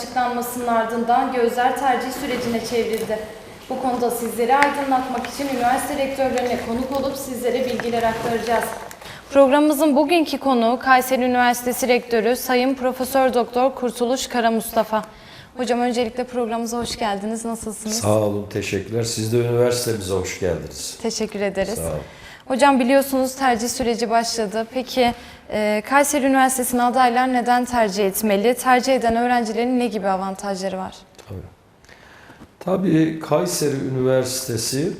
açıklanmasının ardından gözler tercih sürecine çevrildi. Bu konuda sizleri aydınlatmak için üniversite rektörlerine konuk olup sizlere bilgiler aktaracağız. Programımızın bugünkü konuğu Kayseri Üniversitesi Rektörü Sayın Profesör Doktor Kurtuluş Kara Mustafa. Hocam öncelikle programımıza hoş geldiniz. Nasılsınız? Sağ olun, teşekkürler. Siz de üniversitemize hoş geldiniz. Teşekkür ederiz. Sağ olun. Hocam biliyorsunuz tercih süreci başladı. Peki e, Kayseri Üniversitesi'ne adaylar neden tercih etmeli? Tercih eden öğrencilerin ne gibi avantajları var? Tabii. Tabii Kayseri Üniversitesi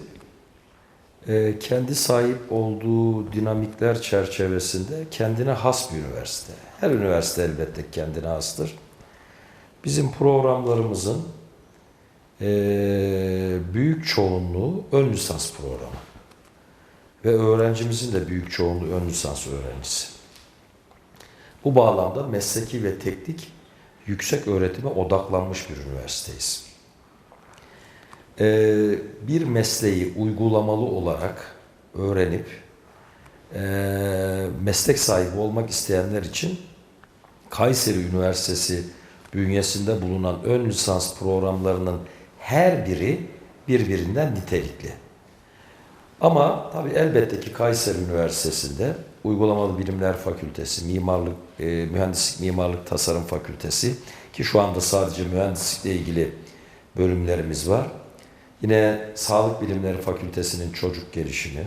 e, kendi sahip olduğu dinamikler çerçevesinde kendine has bir üniversite. Her üniversite elbette kendine hastır. Bizim programlarımızın e, büyük çoğunluğu ön lisans programı. Ve öğrencimizin de büyük çoğunluğu ön lisans öğrencisi. Bu bağlamda mesleki ve teknik yüksek öğretime odaklanmış bir üniversiteyiz. Ee, bir mesleği uygulamalı olarak öğrenip e, meslek sahibi olmak isteyenler için Kayseri Üniversitesi bünyesinde bulunan ön lisans programlarının her biri birbirinden nitelikli. Ama tabii elbette ki Kayseri Üniversitesi'nde Uygulamalı Bilimler Fakültesi, Mimarlık, e, Mühendislik Mimarlık Tasarım Fakültesi ki şu anda sadece mühendislikle ilgili bölümlerimiz var. Yine Sağlık Bilimleri Fakültesi'nin çocuk gelişimi,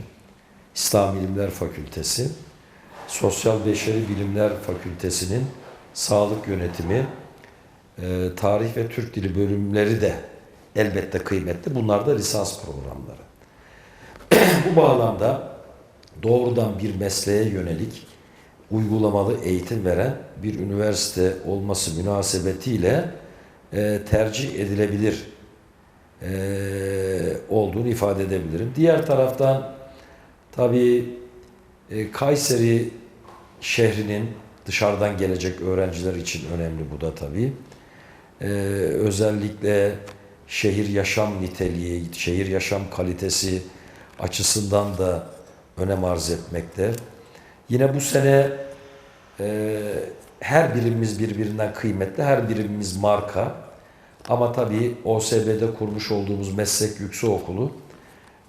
İslam Bilimler Fakültesi, Sosyal Beşeri Bilimler Fakültesi'nin sağlık yönetimi, e, tarih ve Türk dili bölümleri de elbette kıymetli. Bunlar da lisans programları. Bu bağlamda doğrudan bir mesleğe yönelik uygulamalı eğitim veren bir üniversite olması münasebetiyle e, tercih edilebilir e, olduğunu ifade edebilirim. Diğer taraftan tabii e, Kayseri şehrinin dışarıdan gelecek öğrenciler için önemli bu da tabii. E, özellikle şehir yaşam niteliği, şehir yaşam kalitesi açısından da önem arz etmekte. Yine bu sene e, her birimimiz birbirinden kıymetli, her birimimiz marka. Ama tabii OSB'de kurmuş olduğumuz meslek yüksekokulu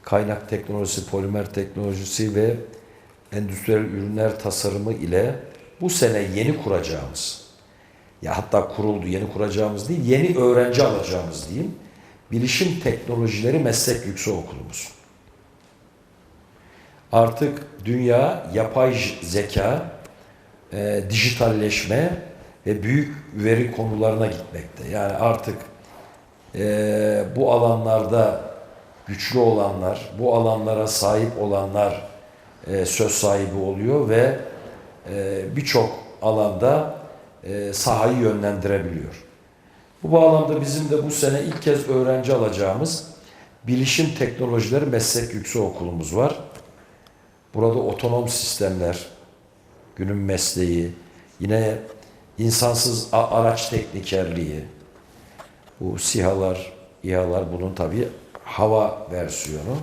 kaynak teknolojisi, polimer teknolojisi ve endüstriyel ürünler tasarımı ile bu sene yeni kuracağımız, ya hatta kuruldu yeni kuracağımız değil, yeni öğrenci alacağımız diyeyim, bilişim teknolojileri meslek yüksekokulumuz. Artık dünya yapay zeka, e, dijitalleşme ve büyük veri konularına gitmekte. Yani artık e, bu alanlarda güçlü olanlar, bu alanlara sahip olanlar e, söz sahibi oluyor ve e, birçok alanda e, sahayı yönlendirebiliyor. Bu bağlamda bizim de bu sene ilk kez öğrenci alacağımız Bilişim Teknolojileri Meslek Yüksekokulumuz var. Burada otonom sistemler, günün mesleği, yine insansız araç teknikerliği, bu SİHA'lar, İHA'lar bunun tabii hava versiyonu.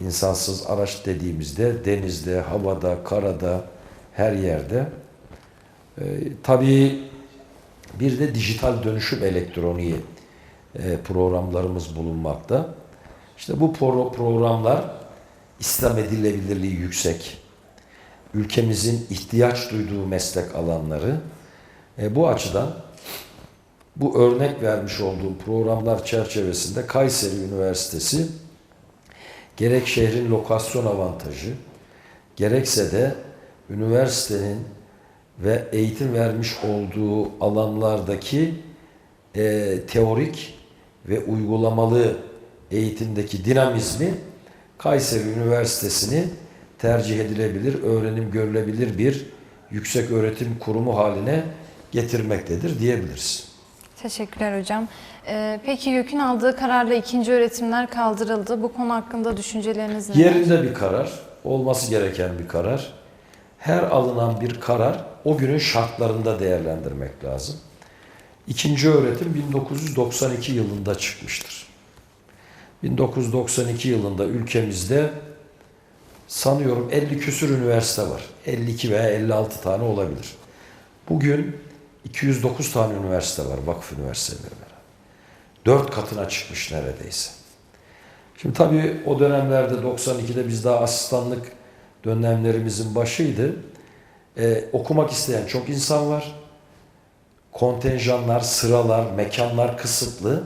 İnsansız araç dediğimizde denizde, havada, karada, her yerde. Ee, tabii bir de dijital dönüşüm elektroniği e, programlarımız bulunmakta. İşte bu pro- programlar İslam edilebilirliği yüksek, ülkemizin ihtiyaç duyduğu meslek alanları. E, bu açıdan bu örnek vermiş olduğum programlar çerçevesinde Kayseri Üniversitesi gerek şehrin lokasyon avantajı, gerekse de üniversitenin ve eğitim vermiş olduğu alanlardaki e, teorik ve uygulamalı eğitimdeki dinamizmi Kayseri Üniversitesi'ni tercih edilebilir, öğrenim görülebilir bir yüksek öğretim kurumu haline getirmektedir diyebiliriz. Teşekkürler hocam. Ee, peki YÖK'ün aldığı kararla ikinci öğretimler kaldırıldı. Bu konu hakkında düşünceleriniz neler? Yerinde bir karar, olması gereken bir karar. Her alınan bir karar o günün şartlarında değerlendirmek lazım. İkinci öğretim 1992 yılında çıkmıştır. 1992 yılında ülkemizde sanıyorum 50 küsür üniversite var. 52 veya 56 tane olabilir. Bugün 209 tane üniversite var vakıf üniversiteleri. Dört katına çıkmış neredeyse. Şimdi tabii o dönemlerde 92'de biz daha asistanlık dönemlerimizin başıydı. Ee, okumak isteyen çok insan var. Kontenjanlar, sıralar, mekanlar kısıtlı.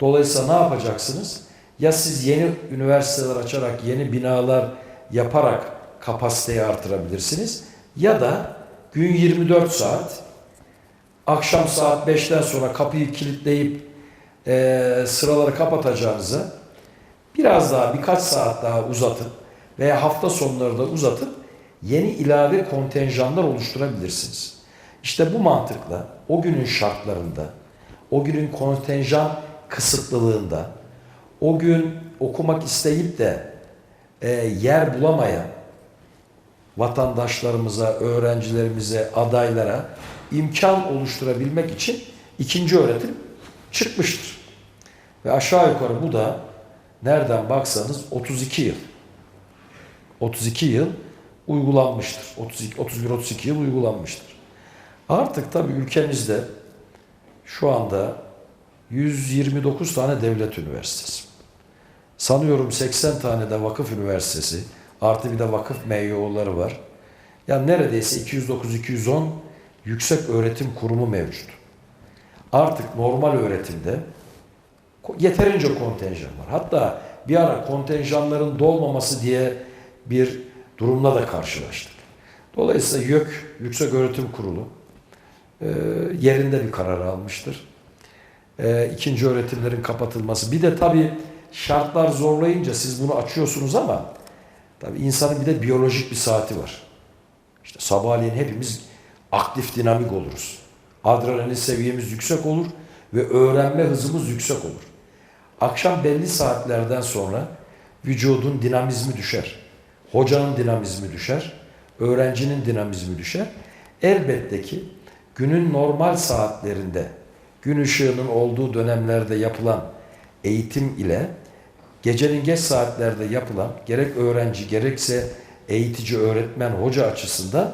Dolayısıyla ne yapacaksınız? Ya siz yeni üniversiteler açarak, yeni binalar yaparak kapasiteyi artırabilirsiniz. Ya da gün 24 saat, akşam saat 5'ten sonra kapıyı kilitleyip eee, sıraları kapatacağınıza biraz daha birkaç saat daha uzatıp veya hafta sonları da uzatıp yeni ilave kontenjanlar oluşturabilirsiniz. İşte bu mantıkla o günün şartlarında, o günün kontenjan kısıtlılığında, o gün okumak isteyip de e, yer bulamayan vatandaşlarımıza, öğrencilerimize, adaylara imkan oluşturabilmek için ikinci öğretim çıkmıştır. Ve aşağı yukarı bu da nereden baksanız 32 yıl. 32 yıl uygulanmıştır. 32 31 32 yıl uygulanmıştır. Artık tabii ülkemizde şu anda 129 tane devlet üniversitesi. Sanıyorum 80 tane de vakıf üniversitesi, artı bir de vakıf MYO'ları var. Yani neredeyse 209-210 yüksek öğretim kurumu mevcut. Artık normal öğretimde yeterince kontenjan var. Hatta bir ara kontenjanların dolmaması diye bir durumla da karşılaştık. Dolayısıyla YÖK, Yüksek Öğretim Kurulu e, yerinde bir karar almıştır. E, ikinci öğretimlerin kapatılması. Bir de tabii şartlar zorlayınca siz bunu açıyorsunuz ama tabii insanın bir de biyolojik bir saati var. İşte sabahleyin hepimiz aktif dinamik oluruz. Adrenalin seviyemiz yüksek olur ve öğrenme hızımız yüksek olur. Akşam belli saatlerden sonra vücudun dinamizmi düşer. Hocanın dinamizmi düşer. Öğrencinin dinamizmi düşer. Elbette ki günün normal saatlerinde, gün ışığının olduğu dönemlerde yapılan eğitim ile gecenin geç saatlerde yapılan gerek öğrenci gerekse eğitici, öğretmen, hoca açısından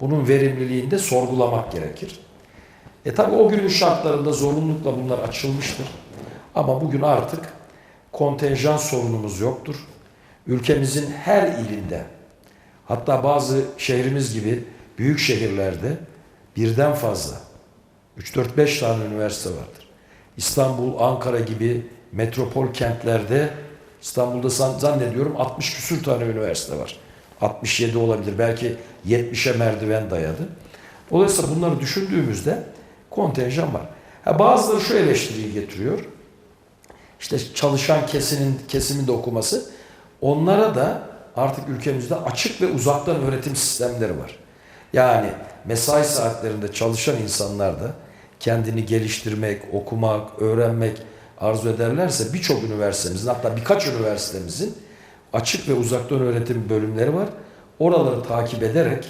bunun verimliliğini de sorgulamak gerekir. E tabi o günün şartlarında zorunlulukla bunlar açılmıştır. Ama bugün artık kontenjan sorunumuz yoktur. Ülkemizin her ilinde hatta bazı şehrimiz gibi büyük şehirlerde birden fazla 3-4-5 tane üniversite vardır. İstanbul, Ankara gibi metropol kentlerde İstanbul'da zannediyorum 60 küsür tane üniversite var. 67 olabilir. Belki 70'e merdiven dayadı. Dolayısıyla bunları düşündüğümüzde kontenjan var. Ha, bazıları şu eleştiriyi getiriyor. İşte çalışan kesinin kesimin de okuması. Onlara da artık ülkemizde açık ve uzaktan öğretim sistemleri var. Yani mesai saatlerinde çalışan insanlar da kendini geliştirmek, okumak, öğrenmek arzu ederlerse birçok üniversitemizin hatta birkaç üniversitemizin açık ve uzaktan öğretim bölümleri var. Oraları takip ederek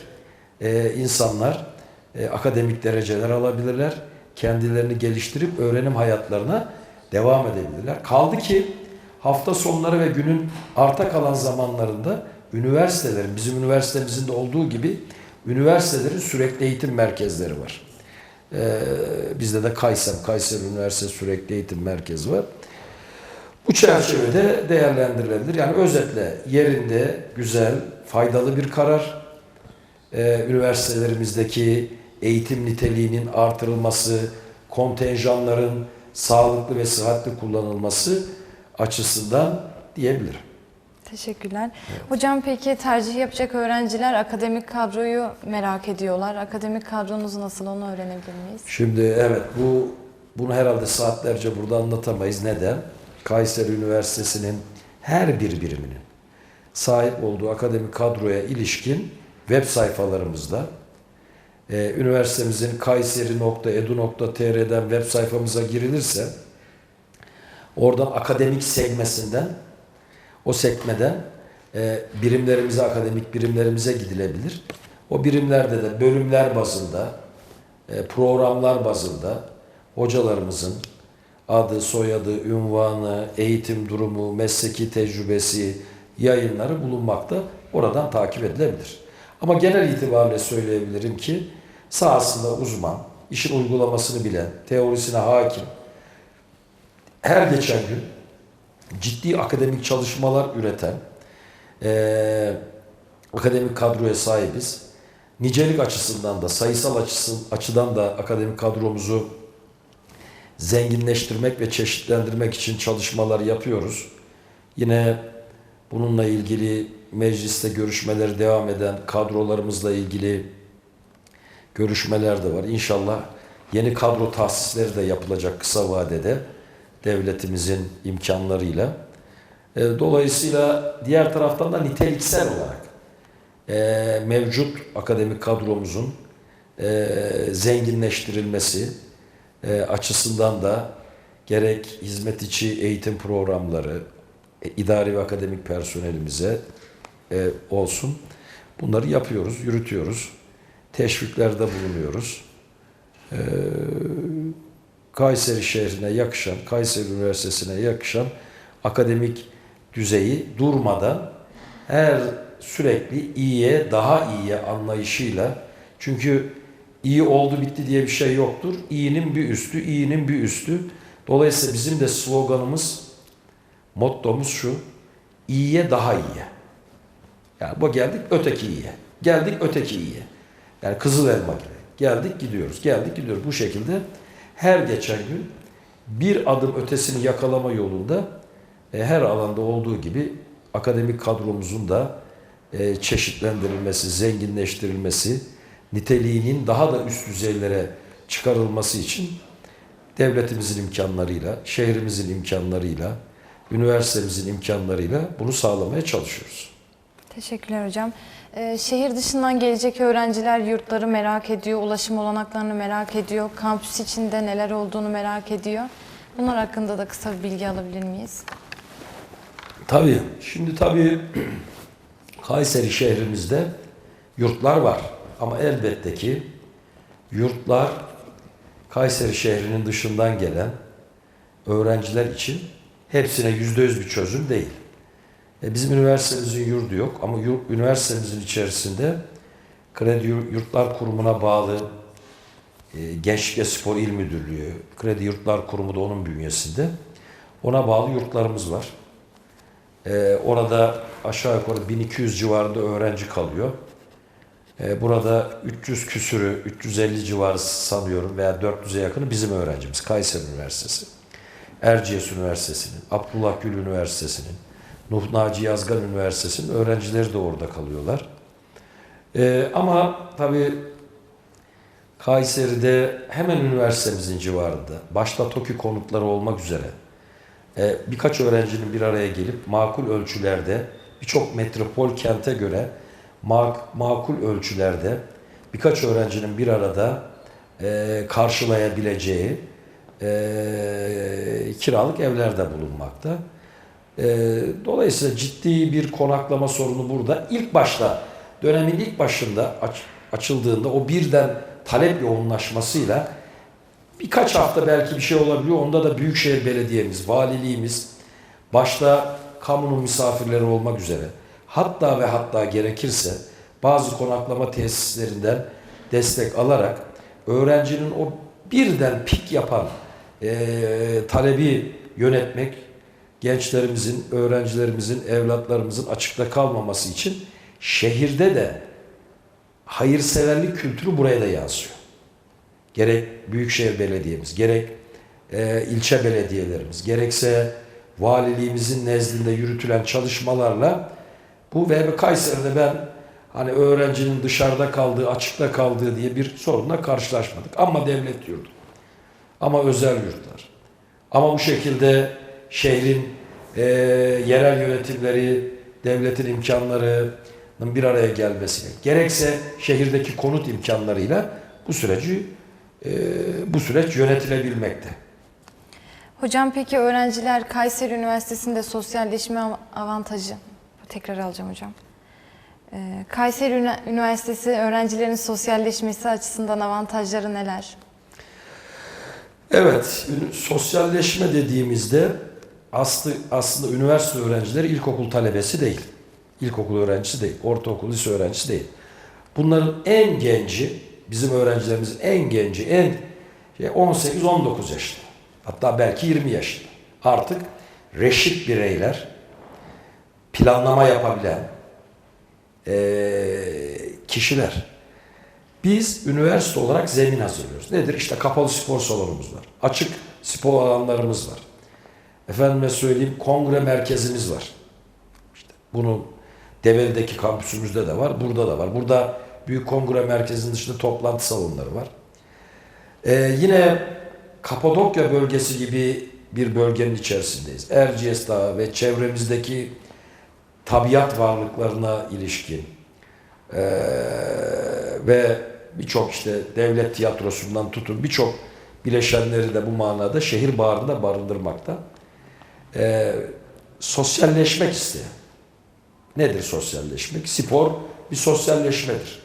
e, insanlar e, akademik dereceler alabilirler. Kendilerini geliştirip öğrenim hayatlarına devam edebilirler. Kaldı ki hafta sonları ve günün arta kalan zamanlarında üniversitelerin, bizim üniversitemizin de olduğu gibi üniversitelerin sürekli eğitim merkezleri var. Ee, bizde de Kayseri, Kayseri Üniversitesi Sürekli Eğitim Merkezi var. Bu çerçevede değerlendirilebilir. Yani özetle yerinde güzel, faydalı bir karar. Ee, üniversitelerimizdeki eğitim niteliğinin artırılması, kontenjanların sağlıklı ve sıhhatli kullanılması açısından diyebilirim. Teşekkürler. Hocam peki tercih yapacak öğrenciler akademik kadroyu merak ediyorlar. Akademik kadronuz nasıl onu öğrenebilir miyiz? Şimdi evet bu bunu herhalde saatlerce burada anlatamayız. Neden? Kayseri Üniversitesi'nin her bir biriminin sahip olduğu akademik kadroya ilişkin web sayfalarımızda e, üniversitemizin kayseri.edu.tr'den web sayfamıza girilirse oradan akademik segmesinden o sekmeden e, birimlerimize, akademik birimlerimize gidilebilir. O birimlerde de bölümler bazında, e, programlar bazında hocalarımızın adı, soyadı, ünvanı, eğitim durumu, mesleki tecrübesi, yayınları bulunmakta. oradan takip edilebilir. Ama genel itibariyle söyleyebilirim ki sahasında uzman, işin uygulamasını bilen, teorisine hakim, her geçen gün ciddi akademik çalışmalar üreten eee, akademik kadroya sahibiz. Nicelik açısından da, sayısal açıdan da akademik kadromuzu zenginleştirmek ve çeşitlendirmek için çalışmalar yapıyoruz. Yine bununla ilgili mecliste görüşmeleri devam eden kadrolarımızla ilgili görüşmeler de var. İnşallah yeni kadro tahsisleri de yapılacak kısa vadede devletimizin imkanlarıyla. E, Dolayısıyla diğer taraftan da niteliksel olarak e, mevcut akademik kadromuzun e, zenginleştirilmesi açısından da gerek hizmet içi eğitim programları, idari ve akademik personelimize olsun. Bunları yapıyoruz, yürütüyoruz. Teşviklerde bulunuyoruz. Kayseri şehrine yakışan, Kayseri Üniversitesi'ne yakışan akademik düzeyi durmadan her sürekli iyiye, daha iyiye anlayışıyla çünkü iyi oldu bitti diye bir şey yoktur. İyinin bir üstü, iyinin bir üstü. Dolayısıyla bizim de sloganımız, mottomuz şu. iyiye daha iyiye. Yani bu geldik öteki iyiye. Geldik öteki iyiye. Yani kızıl elma gibi. Geldik gidiyoruz, geldik gidiyoruz. Bu şekilde her geçen gün bir adım ötesini yakalama yolunda e, her alanda olduğu gibi akademik kadromuzun da e, çeşitlendirilmesi, zenginleştirilmesi, niteliğinin daha da üst düzeylere çıkarılması için devletimizin imkanlarıyla, şehrimizin imkanlarıyla, üniversitemizin imkanlarıyla bunu sağlamaya çalışıyoruz. Teşekkürler hocam. Ee, şehir dışından gelecek öğrenciler yurtları merak ediyor, ulaşım olanaklarını merak ediyor, kampüs içinde neler olduğunu merak ediyor. Bunlar hakkında da kısa bir bilgi alabilir miyiz? Tabii, şimdi tabii Kayseri şehrimizde yurtlar var. Ama elbette ki yurtlar Kayseri şehrinin dışından gelen öğrenciler için hepsine yüzde yüz bir çözüm değil. E, bizim üniversitemizin yurdu yok ama yur- üniversitemizin içerisinde Kredi Yur- Yurtlar Kurumu'na bağlı e, Gençlik ve Spor İl Müdürlüğü, Kredi Yurtlar Kurumu da onun bünyesinde. Ona bağlı yurtlarımız var. E, orada aşağı yukarı 1200 civarında öğrenci kalıyor. E, burada 300 küsürü, 350 civarı sanıyorum veya 400'e yakını bizim öğrencimiz. Kayseri Üniversitesi, Erciyes Üniversitesi'nin, Abdullah Gül Üniversitesi'nin, Nuh Naci Yazgan Üniversitesi'nin öğrencileri de orada kalıyorlar. E, ama tabii Kayseri'de hemen üniversitemizin civarında, başta TOKİ konutları olmak üzere e, birkaç öğrencinin bir araya gelip makul ölçülerde birçok metropol kente göre mak- makul ölçülerde birkaç öğrencinin bir arada e, karşılayabileceği e, kiralık evlerde bulunmakta. E, dolayısıyla ciddi bir konaklama sorunu burada. İlk başta dönemin ilk başında aç- açıldığında o birden talep yoğunlaşmasıyla birkaç hafta belki bir şey olabiliyor. Onda da Büyükşehir Belediye'miz, valiliğimiz, başta kamunun misafirleri olmak üzere hatta ve hatta gerekirse bazı konaklama tesislerinden destek alarak öğrencinin o birden pik yapan eee, talebi yönetmek gençlerimizin, öğrencilerimizin, evlatlarımızın açıkta kalmaması için şehirde de hayırseverlik kültürü buraya da yansıyor. Gerek Büyükşehir Belediye'miz, gerek e, ilçe belediyelerimiz, gerekse valiliğimizin nezdinde yürütülen çalışmalarla bu ve Kayseri'de ben hani öğrencinin dışarıda kaldığı, açıkta kaldığı diye bir sorunla karşılaşmadık. Ama devlet yurdu, ama özel yurtlar. Ama bu şekilde şehrin e, yerel yönetimleri, devletin imkanlarının bir araya gelmesiyle, gerekse şehirdeki konut imkanlarıyla bu süreci e, bu süreç yönetilebilmekte. Hocam peki öğrenciler Kayseri Üniversitesi'nde sosyalleşme av- avantajı, tekrar alacağım hocam. Ee, Kayseri Üni- Üniversitesi öğrencilerin sosyalleşmesi açısından avantajları neler? Evet, sosyalleşme dediğimizde aslı, aslında üniversite öğrencileri ilkokul talebesi değil. İlkokul öğrencisi değil, ortaokul, lise öğrencisi değil. Bunların en genci, bizim öğrencilerimizin en genci, en şey 18-19 yaşında. Hatta belki 20 yaşında. Artık reşit bireyler, planlama yapabilen eee, kişiler. Biz üniversite olarak zemin hazırlıyoruz. Nedir? İşte kapalı spor salonumuz var. Açık spor alanlarımız var. Efendime söyleyeyim kongre merkezimiz var. İşte bunu Develi'deki kampüsümüzde de var. Burada da var. Burada büyük kongre merkezinin dışında toplantı salonları var. Ee, yine Kapadokya bölgesi gibi bir bölgenin içerisindeyiz. Erciyes Dağı ve çevremizdeki tabiat varlıklarına ilişkin ee, ve birçok işte devlet tiyatrosundan tutun birçok bileşenleri de bu manada şehir bağrında barındırmakta. Ee, sosyalleşmek isteyen. Nedir sosyalleşmek? Spor bir sosyalleşmedir.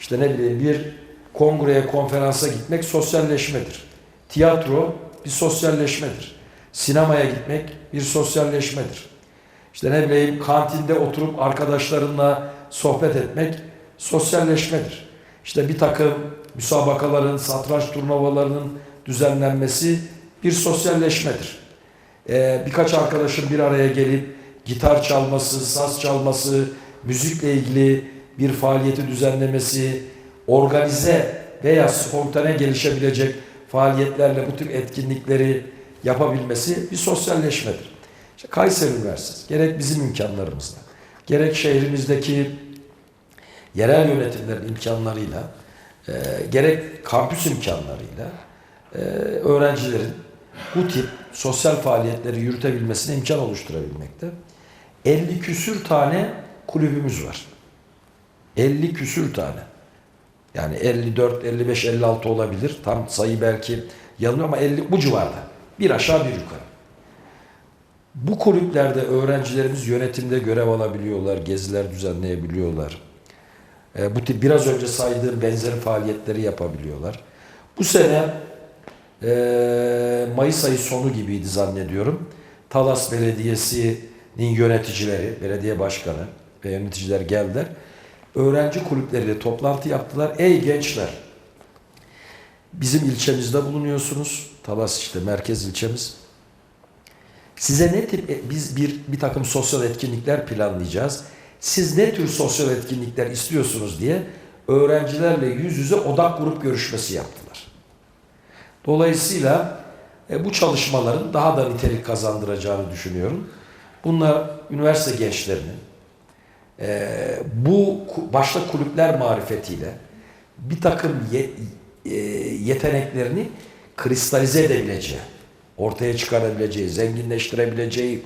İşte ne bileyim bir kongreye, konferansa gitmek sosyalleşmedir. Tiyatro bir sosyalleşmedir. Sinemaya gitmek bir sosyalleşmedir. İşte ne bileyim kantinde oturup arkadaşlarınla sohbet etmek sosyalleşmedir. İşte bir takım müsabakaların, satranç turnuvalarının düzenlenmesi bir sosyalleşmedir. Ee, birkaç arkadaşın bir araya gelip gitar çalması, saz çalması, müzikle ilgili bir faaliyeti düzenlemesi, organize veya spontane gelişebilecek faaliyetlerle bu tür etkinlikleri yapabilmesi bir sosyalleşmedir. İşte Kayseri Üniversitesi gerek bizim imkanlarımızla, gerek şehrimizdeki yerel yönetimlerin imkanlarıyla, e, gerek kampüs imkanlarıyla e, öğrencilerin bu tip sosyal faaliyetleri yürütebilmesine imkan oluşturabilmekte. 50 küsür tane kulübümüz var. 50 küsür tane. Yani 54, 55, 56 olabilir. Tam sayı belki yanılıyor ama 50 bu civarda. Bir aşağı bir yukarı. Bu kulüplerde öğrencilerimiz yönetimde görev alabiliyorlar, geziler düzenleyebiliyorlar. E, bu tip biraz önce saydığım benzeri faaliyetleri yapabiliyorlar. Bu sene e, Mayıs ayı sonu gibiydi zannediyorum. Talas Belediyesi'nin yöneticileri, belediye başkanı ve yöneticiler geldiler. Öğrenci kulüpleriyle toplantı yaptılar. Ey gençler, bizim ilçemizde bulunuyorsunuz. Talas işte merkez ilçemiz. Size ne tip e, biz bir bir takım sosyal etkinlikler planlayacağız. Siz ne tür sosyal etkinlikler istiyorsunuz diye öğrencilerle yüz yüze odak grup görüşmesi yaptılar. Dolayısıyla e, bu çalışmaların daha da nitelik kazandıracağını düşünüyorum. Bunlar üniversite gençlerinin e, bu başta kulüpler marifetiyle bir takım ye- e, yeteneklerini kristalize edebileceği, ortaya çıkarabileceği, zenginleştirebileceği,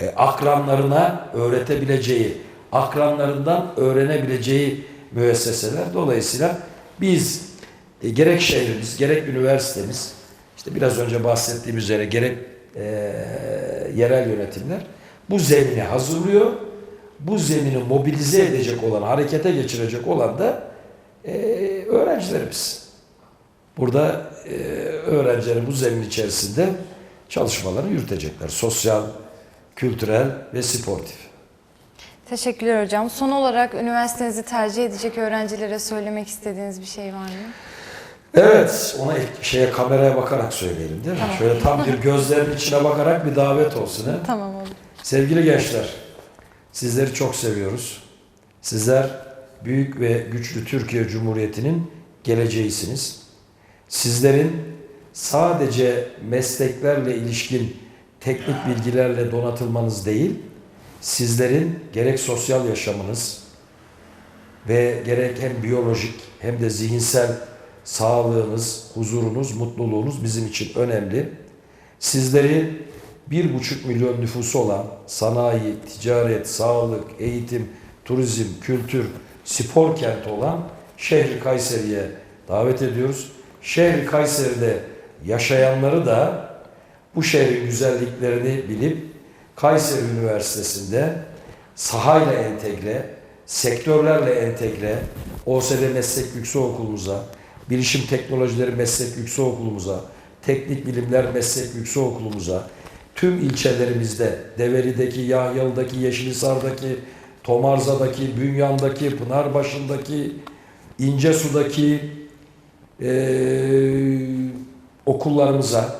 e, akranlarına öğretebileceği, akranlarından öğrenebileceği müesseseler. Dolayısıyla biz e, gerek şehrimiz, gerek üniversitemiz, işte biraz önce bahsettiğim üzere gerek e, yerel yönetimler bu zemini hazırlıyor. Bu zemini mobilize edecek olan, harekete geçirecek olan da e, öğrencilerimiz. Burada e, öğrencilerin bu zemin içerisinde çalışmalarını yürütecekler. Sosyal, kültürel ve sportif. Teşekkürler hocam. Son olarak üniversitenizi tercih edecek öğrencilere söylemek istediğiniz bir şey var mı? Evet, ona şeye kameraya bakarak söyleyelim değil mi? Tamam. Şöyle tam bir gözlerin içine bakarak bir davet olsun. He? Tamam olur. Sevgili gençler, sizleri çok seviyoruz. Sizler büyük ve güçlü Türkiye Cumhuriyeti'nin geleceğisiniz. Sizlerin sadece mesleklerle ilişkin teknik bilgilerle donatılmanız değil, sizlerin gerek sosyal yaşamınız ve gerek hem biyolojik hem de zihinsel sağlığınız, huzurunuz, mutluluğunuz bizim için önemli. Sizleri bir buçuk milyon nüfusu olan sanayi, ticaret, sağlık, eğitim, turizm, kültür, spor kenti olan şehri Kayseri'ye davet ediyoruz. Şehri Kayseri'de yaşayanları da bu şehrin güzelliklerini bilip Kayseri Üniversitesi'nde sahayla entegre, sektörlerle entegre, OSD Meslek Yüksekokulumuza, Bilişim Teknolojileri Meslek Yüksekokulumuza, Teknik Bilimler Meslek Yüksekokulumuza, tüm ilçelerimizde, Develi'deki, Yahyalı'daki, Yeşilhisar'daki, Tomarza'daki, Bünyan'daki, Pınarbaşı'ndaki, İncesu'daki eee okullarımıza,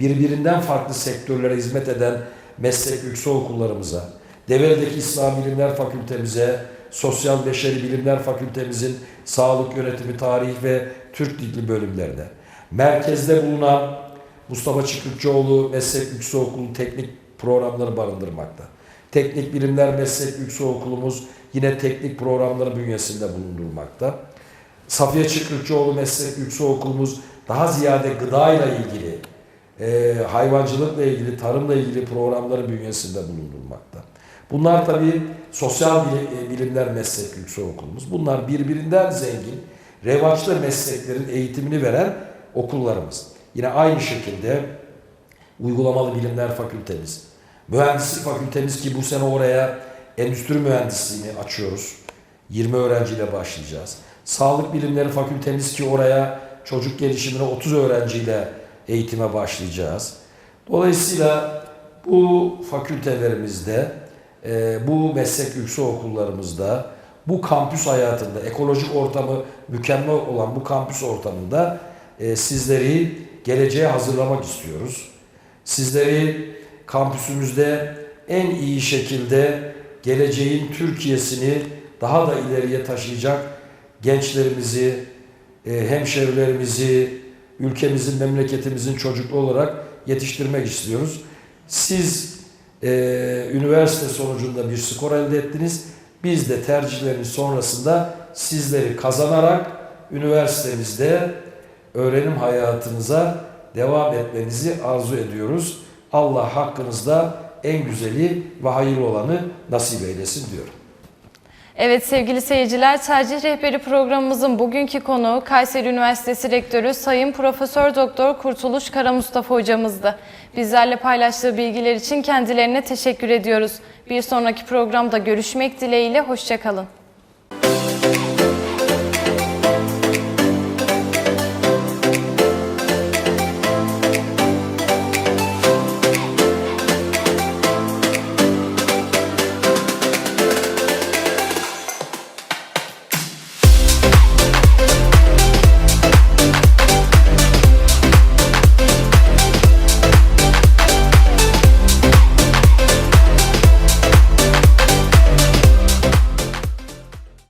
birbirinden farklı sektörlere hizmet eden meslek yüksek okullarımıza, Develi'deki İslam Bilimler Fakültemize, Sosyal Beşeri Bilimler Fakültemizin Sağlık Yönetimi, Tarih ve Türk Dili bölümlerine, merkezde bulunan Mustafa Çıkrıkçıoğlu Meslek Yüksekokulu teknik programları barındırmakta. Teknik Bilimler Meslek Yüksekokulumuz yine teknik programları bünyesinde bulundurmakta. Safiye Çıkrıkçıoğlu Meslek Yüksekokulumuz daha ziyade gıdayla ilgili, e, hayvancılıkla ilgili, tarımla ilgili programları bünyesinde bulundurmakta. Bunlar tabii sosyal e, bilimler meslek yüksekokulumuz. Bunlar birbirinden zengin, revaçlı mesleklerin eğitimini veren okullarımız. Yine aynı şekilde uygulamalı bilimler fakültemiz, mühendislik fakültemiz ki bu sene oraya endüstri mühendisliğini açıyoruz. 20 öğrenciyle başlayacağız. Sağlık bilimleri fakültemiz ki oraya çocuk gelişimine 30 öğrenciyle eğitime başlayacağız. Dolayısıyla bu fakültelerimizde, bu meslek yüksek okullarımızda, bu kampüs hayatında, ekolojik ortamı mükemmel olan bu kampüs ortamında e, sizleri geleceğe hazırlamak istiyoruz. Sizleri kampüsümüzde en iyi şekilde geleceğin Türkiye'sini daha da ileriye taşıyacak gençlerimizi, e, hemşerilerimizi, ülkemizin, memleketimizin çocuklu olarak yetiştirmek istiyoruz. Siz e, üniversite sonucunda bir skor elde ettiniz. Biz de tercihleriniz sonrasında sizleri kazanarak üniversitemizde öğrenim hayatınıza devam etmenizi arzu ediyoruz. Allah hakkınızda en güzeli ve hayırlı olanı nasip eylesin diyorum. Evet sevgili seyirciler, Tercih Rehberi programımızın bugünkü konuğu Kayseri Üniversitesi Rektörü Sayın Profesör Doktor Kurtuluş Kara Mustafa hocamızdı. Bizlerle paylaştığı bilgiler için kendilerine teşekkür ediyoruz. Bir sonraki programda görüşmek dileğiyle, hoşçakalın.